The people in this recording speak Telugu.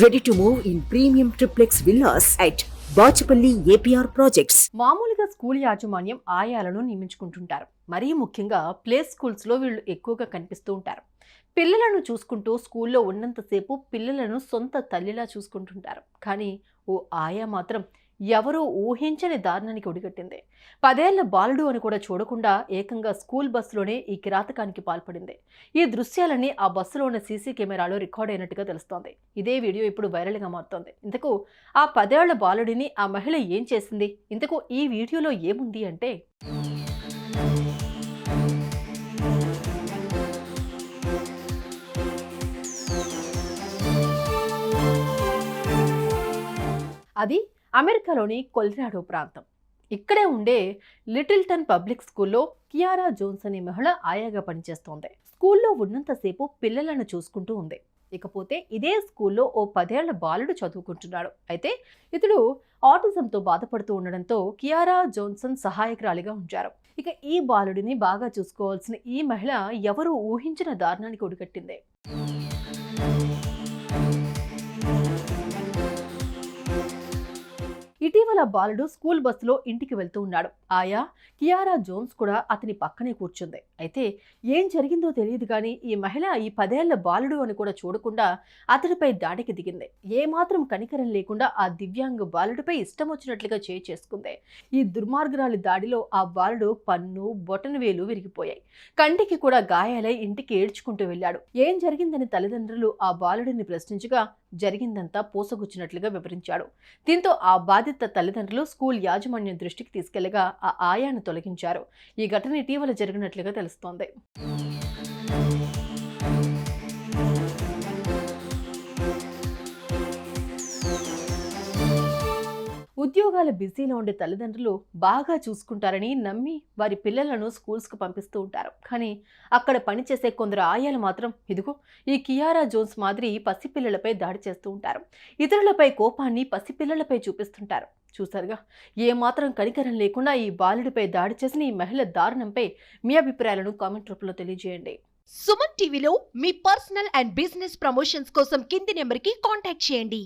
Ready to move in premium triplex villas at Bachupally APR projects మామూలుగా స్కూల్ యాజమాన్యం ఆయాలను నియమించుకుంటుంటారు. మరీ ముఖ్యంగా ప్లే స్కూల్స్లో వీళ్ళు ఎక్కువగా కనిపిస్తూ ఉంటారు. పిల్లలను చూసుకుంటూ స్కూల్లో ఉన్నంతసేపు పిల్లలను సొంత తల్లిలా చూసుకుంటుంటారు. కానీ ఓ ఆయా మాత్రం ఎవరూ ఊహించని దారుణానికి ఒడిగట్టింది. పదేళ్ళ బాలుడు అని కూడా చూడకుండా ఏకంగా స్కూల్ బస్సులోనే ఈ కిరాతకానికి పాల్పడింది. ఈ దృశ్యాలన్నీ ఆ బస్సులో ఉన్న సీసీ కెమెరాలో రికార్డ్ అయినట్టుగా తెలుస్తోంది. ఇదే వీడియో ఇప్పుడు వైరల్గా మారుతోంది. ఇంతకు ఆ పదేళ్ళ బాలుడిని ఆ మహిళ ఏం చేసింది? ఇంతకు ఈ వీడియోలో ఏముంది అంటే అది అమెరికాలోని కొల్రాడో ప్రాంతం. ఇక్కడే ఉండే లిటిల్టన్ పబ్లిక్ స్కూల్లో కియారా జోన్స్ అనే మహిళ ఆయాగా పనిచేస్తోంది. స్కూల్లో ఉన్నంతసేపు పిల్లలను చూసుకుంటూ ఉంది. ఇకపోతే ఇదే స్కూల్లో ఓ పదేళ్ళ బాలుడు చదువుకుంటున్నాడు. అయితే ఇతడు ఆటిజంతో బాధపడుతూ ఉండడంతో కియారా జోన్సన్ సహాయకురాలిగా ఉంచారు. ఇక ఈ బాలుడిని బాగా చూసుకోవాల్సిన ఈ మహిళ ఎవరూ ఊహించిన దారుణానికి ఒడిగట్టింది. ఇటీవల బాలుడు స్కూల్ బస్సులో ఇంటికి వెళ్తూ ఉన్నాడు. ఆయా కియారా జోన్స్ కూడా అతని పక్కనే కూర్చుంది. అయితే ఏం జరిగిందో తెలియదు కానీ ఈ మహిళ ఈ పదేళ్ళ బాలుడు అని కూడా చూడకుండా అతడిపై దాడికి దిగింది. ఏమాత్రం కనికరం లేకుండా ఆ దివ్యాంగ బాలుడిపై ఇష్టం వచ్చినట్లుగా చేయి చేసుకుంది. ఈ దుర్మార్గురాలి దాడిలో ఆ బాలుడు పన్ను బొటన వేలు విరిగిపోయాయి. కంటికి కూడా గాయాలై ఇంటికి ఏడ్చుకుంటూ వెళ్ళాడు. ఏం జరిగిందని తల్లిదండ్రులు ఆ బాలుడిని ప్రశ్నించగా జరిగిందంతా పోసగుచ్చినట్లుగా వివరించాడు. దీంతో ఆ బాధిత తల్లిదండ్రులు స్కూల్ యాజమాన్యం దృష్టికి తీసుకెళ్ళగా ఆ ఆయాను తొలగించారు. ఈ ఘటన ఇటీవల జరిగినట్లుగా తెలుస్తోంది. ఉద్యోగాల బిజీలో ఉండే తల్లిదండ్రులు బాగా చూసుకుంటారని నమ్మి వారి పిల్లలను స్కూల్స్కు పంపిస్తూ ఉంటారు. కానీ అక్కడ పనిచేసే కొందరు ఆయాలు మాత్రం ఇదిగో ఈ కియారా జోన్స్ మాదిరి పసిపిల్లలపై దాడి చేస్తూ ఉంటారు. ఇతరులపై కోపాన్ని పసిపిల్లలపై చూపిస్తుంటారు. చూసారుగా ఏమాత్రం కనికరం లేకుండా ఈ బాలుడిపై దాడి చేసిన ఈ మహిళ దారుణంపై మీ అభిప్రాయాలను కామెంట్ రూపంలో తెలియజేయండి. సుమన్ టీవీలో మీ పర్సనల్ అండ్ బిజినెస్ ప్రమోషన్స్ కోసం కింది నెంబర్కి కాంటాక్ట్ చేయండి.